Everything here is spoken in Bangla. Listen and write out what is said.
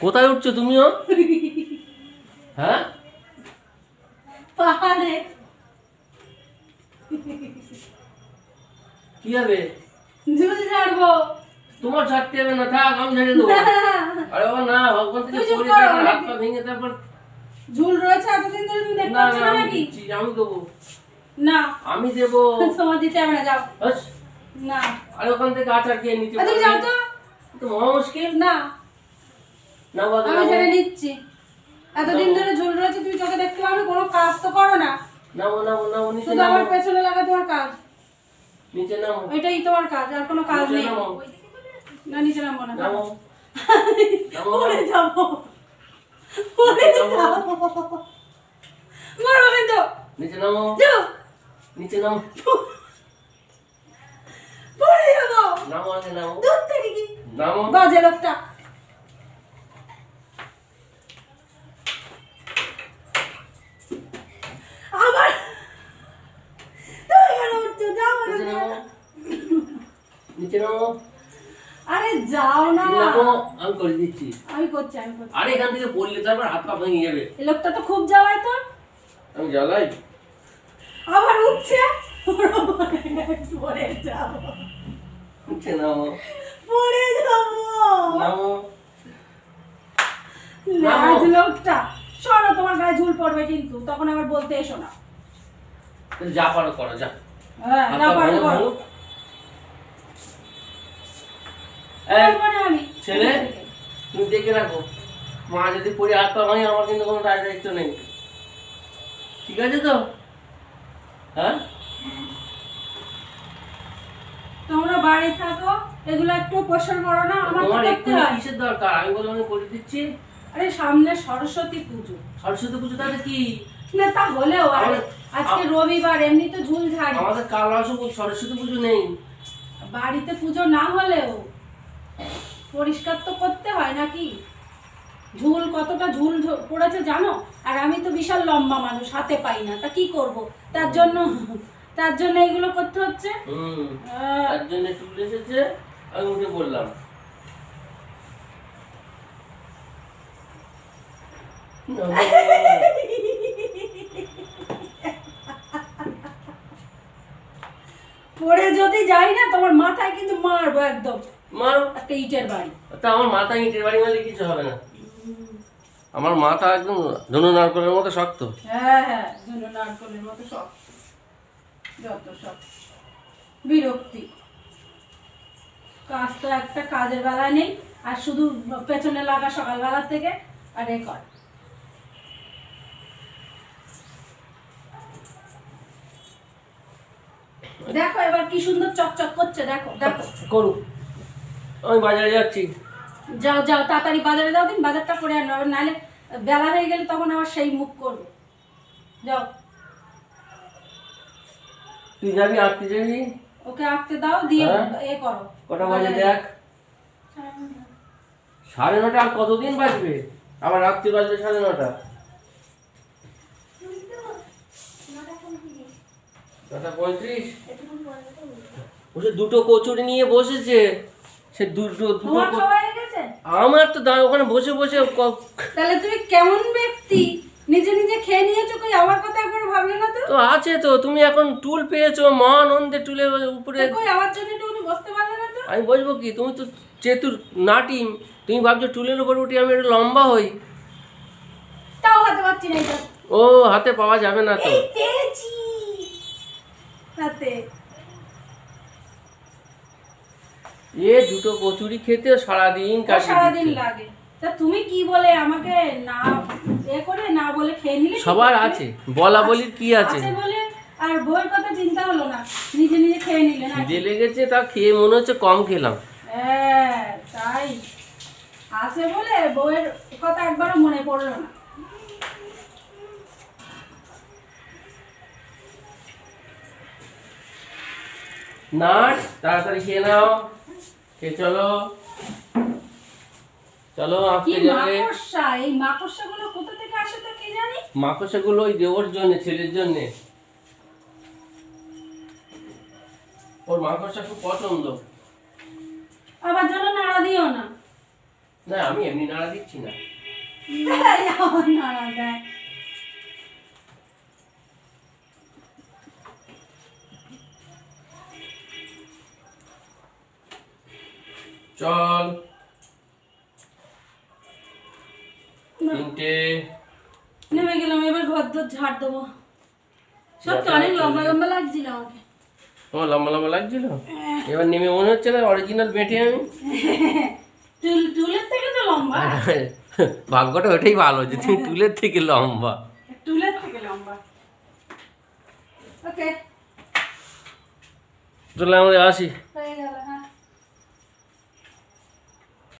কোথায় উঠছো তুমিও? হ্যাঁ? পাহাড়ে। কি হবে? ঝুল ছাড়বো তোমার ছাড়তে হবে না থাক আমি ছেড়ে দেবো। আরে বাবা না ভগবান থেকে তুই পড়ে কর, হাত পা ভেঙে তারপর ঝুল রয়েছে এতদিন ধরে তুমি দেখতে পাচ্ছ না আমি নাকি? আমি দেবো। না। আমি দেবো। তোমার দিতে হবে না যাও। না। আরে ওখান থেকে আচার খেয়ে নিচে তুমি যাও তো। তো মহা মুশকিল? না। না আমি নিচ্ছি এতদিন ধরে ঝুল রয়েছে তুমি চোখে দেখতে পাবে কোনো কাজ তো করো না। নামো নামো নামো নিচে শুধু আমার পেছনে লাগা তোমার কাজ। নিচে নামো। এটাই তোমার কাজ আর কোনো কাজ নিচে নেই। না নিচে নামবো না নামো। নামো। পড়ে যাব। পড়ে যাব। মারো কিন্তু। নিচে নামো। যাও নিচে নামো। পড়ে যাব। নামো নামো। দূর থেকে কি? নামো। বাজে লোকটা আবার তুমি কেন উঠছো যাও না নিচে নামো নিচে নামো আরে যাও না আমি করে দিচ্ছি। আমি করছি আমি করছি। আরে এখান থেকে পড়লে তারপর হাত পা ভেঙে যাবে। এই লোকটা তো খুব জ্বালায় তো। আমি জ্বালাই। আবার উঠছে। পড়ে যাব। নিচে নামো। পড়ে যাব। নামো। লাজ লোকটা। শোনো তোমার গায়ে ঝুল পড়বে কিন্তু। তখন আবার বলতে এসো না। যা পারো করো যা। হ্যাঁ হাত না পা পারব ভাঙো, করো। আমি ছেলে তুমি দেখে রাখো। মা যদি পড়ে হাত পা ভাঙে আমার কিন্তু কোনো দায় দায়িত্ব নেই। ঠিক আছে তো? হ্যাঁ? তোমরা বাড়ি থাকো এগুলো একটু পোষণ করো না আমার করতে হয়। কিসের দরকার? আমি বললাম আমি করে দিচ্ছি। আরে সামনে সরস্বতী পুজো। সরস্বতী পুজো তাহলে কি? না তা হলেও আর আজকে রবিবার এমনি তো ঝুল ঝাড়ি। আমাদের কাল সরস্বতী পুজো নেই। বাড়িতে পুজো না হলেও পরিষ্কার তো করতে হয় নাকি? ঝুল কতটা ঝুল পড়েছে জানো? আর আমি তো বিশাল লম্বা মানুষ হাতে পাই না তা কি করব? তার জন্য তার জন্য এগুলো করতে হচ্ছে? তার জন্য চুল এসেছে আমি উঠে পড়লাম। পড়ে যদি যাই না তোমার মাথায় কিন্তু মারবো একদম। মারো একটা ইটের বাড়ি। তা আমার মাথা ইটের বাড়ি মারলে কিছু হবে না। আমার মাথা একদম ধনু নারকলের মতো শক্ত। হ্যাঁ হ্যাঁ ধুনো নারকলের মতো সব যত সব বিরক্তি। কাজ তো একটা কাজের বেলায় নেই আর শুধু পেছনে লাগা সকালবেলার থেকে আর এ কর। দেখো এবার কি সুন্দর চকচক করছে দেখো দেখো। করুক। আমি বাজারে যাচ্ছি। যাও যাও তাড়াতাড়ি বাজারে যাও দিন বাজারটা করে আনো। নাহলে বেলা হয়ে গেলে তখন আবার সেই মুখ করব। যাও। তুই যাবি যাবি? ওকে দাও দিয়ে হ্যাঁ? এ করো কটা বাজে দেখ। সাড়ে নটা আর কতদিন বাজবে আবার রাত্রি বাজবে সাড়ে নটা। নটা পঁয়ত্রিশ। দুটো কচুরি নিয়ে বসেছে। সে দুটো হয়ে আমার তো দাঁড় ওখানে বসে বসে তাহলে তুমি কেমন ব্যক্তি? নিজে নিজে খেয়ে নিয়েছো কই? আমার কথা একবার ভাবলে না তো? তো আছে তো তুমি এখন টুল পেয়েছ মহানন্দে টুলে উপরে কই আমার জন্য একটু বসতে পারলে না তো? আমি বসবো কি? তুমি তো চেতুর নাটিম তুমি ভাবছ টুলের উপর উঠি আমি একটু লম্বা হই। তাও হাতে পাচ্ছি না ও হাতে পাওয়া যাবে না তো। হাতে। এ দুটো কচুরি খেতে সারাদিন সারাদিন লাগে। তা তুমি কি বলে আমাকে না এ করে না বলে খেয়ে নিলে? সবার আছে। বলা বলির কি আছে? আছে বলে আর বইয়ের কথা চিন্তা হলো না। নিজে নিজে খেয়ে নিলে না খিদে লেগেছে তা খেয়ে মনে হচ্ছে কম খেলাম। হ্যাঁ তাই। আছে বলে বইয়ের কথা একবারও মনে পড়ল না। নাট তাড়াতাড়ি খেয়ে নাও। খেয়ে চলো? চলো কি মাকড়সা? এই কোথা থেকে আসে তো কে জানি? মাকড়সাগুলো ওই দেওয়ার জন্য ছেলের জন্য। ওর মাকড়সা খুব পছন্দ। আবার যেন নাড়া দিও না। না আমি এমনি নাড়া দিচ্ছি না। নাড়া দেয়। চল। তিনটে। নেমে গেলাম এবার ঘর দর ঝাড় দেবো। সত্যি অনেক লম্বা লম্বা লাগছিল আমাকে। তোমার লম্বা লম্বা লাগছিল? এবার নেমে মনে হচ্ছে না অরিজিনাল বেটে আমি। চুলের থেকে তো লম্বা। ভাগ্যটা ওটাই ভালো যে তুমি টুলের থেকে লম্বা। চুলের থেকে লম্বা। ওকে চলে আমাদের আসি। হয়ে গেল